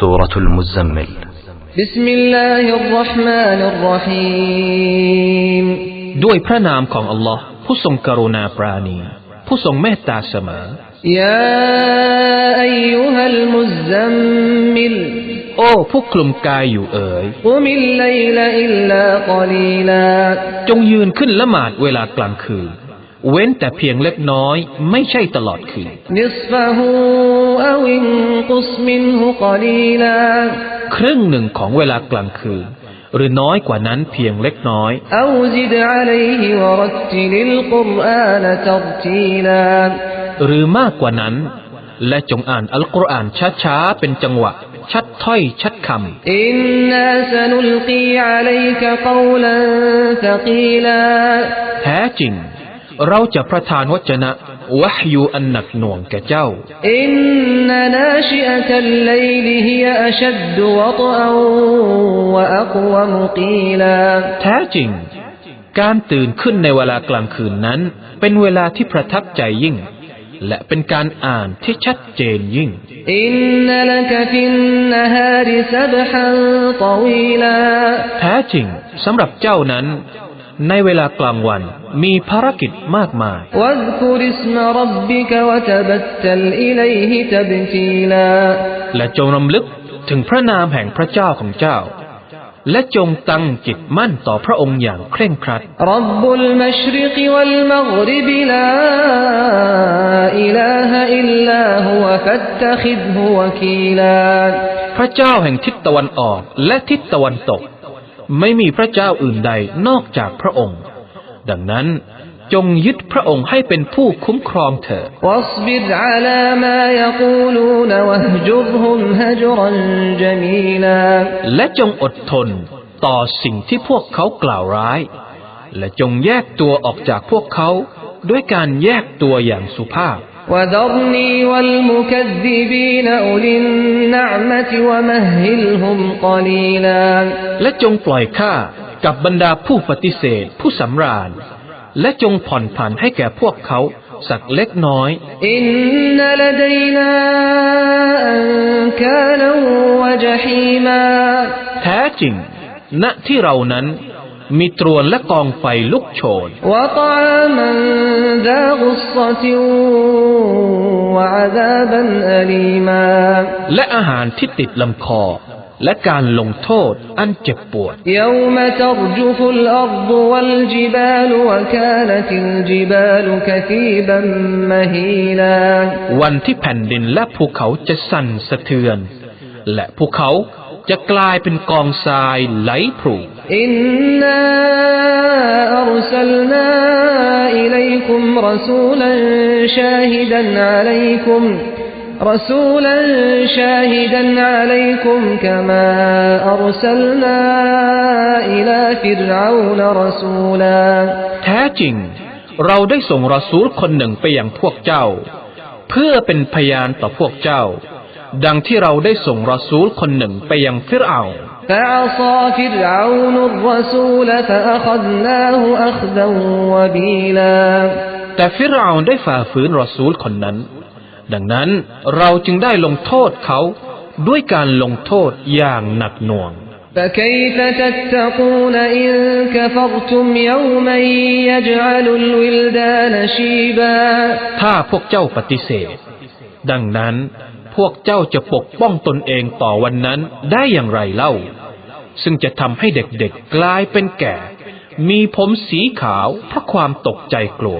سورة المزمل بسم الله الرحمن الرحيم ด้วยพระนามของอัลลอฮ์ผู้ทรงกรุณาปราณี ผู้ทรงเมตตาเสมอ يا أيها المزمل โอ้ผู้คลุมกายอยู่เอ๋ย قم الليل إلا قليلا จงยืนขึ้นละหมาดเวลากลางคืน เว้นแต่เพียงเล็กน้อยไม่ใช่ตลอดคืนครึ่งหนึ่งของเวลากลางคืน หรือน้อยกว่านั้นเพียงเล็กน้อย หรือมากกว่านั้น และจงอ่านอัลกุรอานช้าๆเป็นจังหวะชัดถ้อยชัดคำอินนาสนุลกีอะลัยกะกาวลันทกีลาแท้จริง เราจะประทานวจนะวะฮยูอันหนักหน่วงแก่เจ้า อินนนาชิอะตัลไลลิฮิยอัชัดวะตอัวะอักวมกีลาแท้จริง การตื่นขึ้นในเวลากลางคืนนั้น เป็นเวลาที่ประทับใจยิ่ง และเป็นการอ่านที่ชัดเจนยิ่ง อินนลกฟินนฮาริซบฮันตวีลาแท้จริงสำหรับเจ้านั้น ในเวลากลางวันมีภารกิจมากมายและจงรำลึกถึงพระนามแห่งพระเจ้าของเจ้า และจงตั้งจิตมั่นต่อพระองค์อย่างเคร่งครัดพระเจ้าแห่งทิศตะวันออกและทิศตะวันตก ไม่มีพระเจ้าอื่นใดนอกจากพระองค์ ดังนั้นจงยึดพระองค์ให้เป็นผู้คุ้มครองเธอและจงอดทนต่อสิ่งที่พวกเขากล่าวร้าย และจงแยกตัวออกจากพวกเขาด้วยการแยกตัวอย่างสุภาพ وذرني والمكذبين أولي النعمة ومهلهم قليلا และจงปล่อยข้ากับบรรดาผู้ปฏิเสธ ผู้สำราญ และจงผ่อนผันให้แก่พวกเขาสักเล็กน้อย إن لدينا أنكالا وجحيما แท้จริง ณที่เรานั้นมีตรวนและกองไฟลุกโชน وطعاما ذا غصة وعذابا أليما และอาหารที่ติดลำคอ และการลงโทษอันเจ็บปวด يوم ترجف الأرض والجبال وكانت الجبال كثيبا مهيلا วันที่แผ่นดินและภูเขาจะสั่นสะเทือน และภูเขาจะกลายเป็นกองทรายไหลพรู إنا أرسلنا إليكم رسولا شاهدا عليكم رسولا شاهدا عليكم كما أرسلنا إلى فرعون رسولا แท้จริง เราได้ส่งรอซูลคนหนึ่งไปยังพวกเจ้า เพื่อเป็นพยานต่อพวกเจ้า ดังที่เราได้ส่งรอซูลคนหนึ่งไปยังฟิรเอา فعصى فرعون الرسول فأخذناه أخذا وبيلا แต่ฟิรเอาได้ฝ่าฝืนรอซูลคนนั้น ดังนั้นเราจึงได้ลงโทษเขาด้วยการลงโทษอย่างหนักหน่วง فكيف تتقون إن كفرتم يوما يجعل الولدان شيبا ถ้าพวกเจ้าปฏิเสธ ดังนั้น พวกเจ้าจะปกป้องตนเองต่อวันนั้นได้อย่างไรเล่า ซึ่งจะทำให้เด็กๆกลายเป็นแก่ มีผมสีขาวเพราะความตกใจกลัว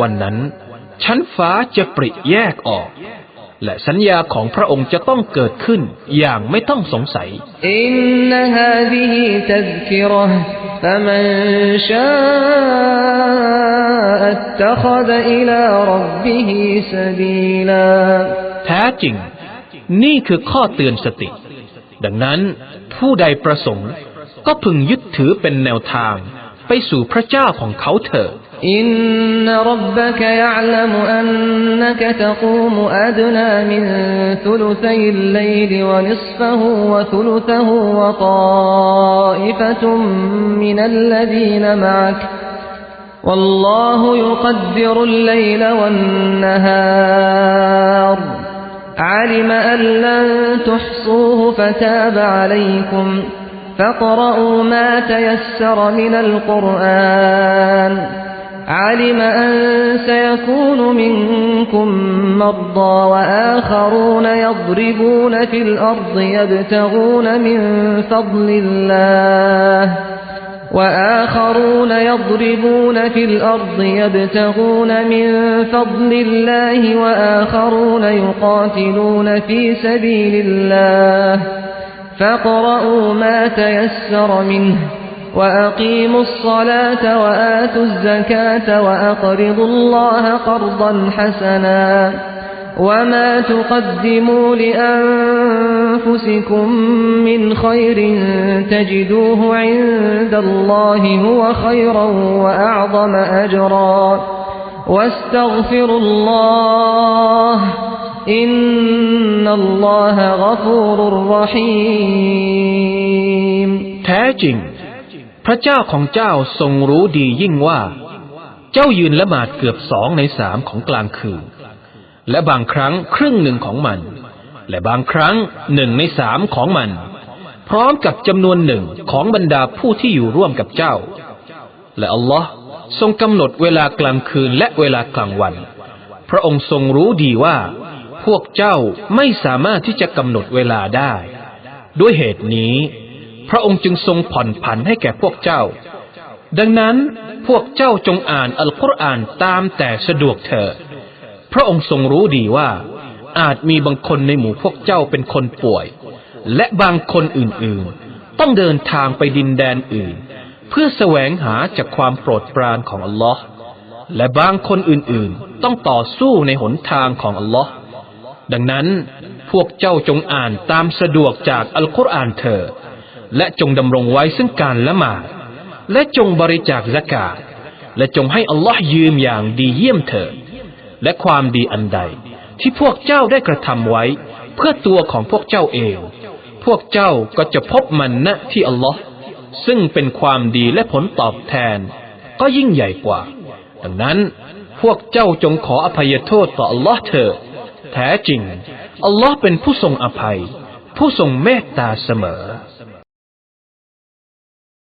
วันนั้น ชั้นฟ้าจะปริแยกออกและสัญญาของพระองค์จะต้องเกิดขึ้นอย่างไม่ต้องสงสัยอินนฮาดิฮิตัซกิร فمن شاء اتخذ إلى ربه سبيلا แท้จริง นี่คือข้อเตือนสติ ดังนั้นผู้ใดประสงค์ก็พึงยึดถือเป็นแนวทาง ไปสู่พระเจ้าของเขาเถิด إن ربك يعلم أنك تقوم أدنى من ثلثي الليل ونصفه وثلثه وطائفة من الذين معك والله يقدر الليل والنهار. علم أن لن تحصوه فتاب عليكم. فاقرؤوا ما تيسر من القرآن. علم أن سيكون منكم مرضى وآخرون يضربون في الأرض يبتغون من فضل الله وآخرون يضربون في الأرض يبتغون من فضل الله وآخرون يقاتلون في سبيل الله فاقرؤوا ما تيسر منه وأقيموا الصلاة وآتوا الزكاة وأقرضوا الله قرضا حسنا وما تقدموا لأنفسكم من خير تجدوه عند الله هو خيرا وأعظم أجرا واستغفروا الله إن الله غفور رحيم แท้จริง พระเจ้าของเจ้าทรงรู้ดียิ่งว่า เจ้ายืนละหมาดเกือบสองในสามของกลางคืน และบางครั้งครึ่งหนึ่งของมัน และบางครั้งหนึ่งในสามของมัน พร้อมกับจำนวนหนึ่งของบรรดาผู้ที่อยู่ร่วมกับเจ้า และอัลลอฮ์ทรงกำหนดเวลากลางคืนและเวลากลางวัน พระองค์ทรงรู้ดีว่า พวกเจ้าไม่สามารถที่จะกำหนดเวลาได้ ด้วยเหตุนี้ พระองค์จึงทรงผ่อนผันให้แก่พวกเจ้า ดังนั้นพวกเจ้าจงอ่านอัลกุรอานตามแต่สะดวกเถิดพระองค์ทรงรู้ดีว่า อาจมีบางคนในหมู่พวกเจ้าเป็นคนป่วย และบางคนอื่นๆ ต้องเดินทางไปดินแดนอื่น เพื่อแสวงหาจากความโปรดปรานของอัลลอฮ์และบางคนอื่นๆ ต้องต่อสู้ในหนทางของอัลลอฮ์ดังนั้นพวกเจ้าจงอ่านตามสะดวกจากอัลกุรอานเถิด และจงดำรงไว้ซึ่งการละหมาดและจงบริจาคสกาดและจงให้อัลลอฮ์ยืมอย่างดีเยี่ยมเถิดและความดีอันใด ที่พวกเจ้าได้กระทำไว้ เพื่อตัวของพวกเจ้าเอง พวกเจ้าก็จะพบมันณที่อัลลอฮ์ซึ่งเป็นความดีและผลตอบแทน ก็ยิ่งใหญ่กว่า ดังนั้นพวกเจ้าจงขออภัยโทษต่ออัลลอฮ์เถิดแท้จริง อัลลอฮ์เป็นผู้ทรงอภัย ผู้ทรงเมตตาเสมอ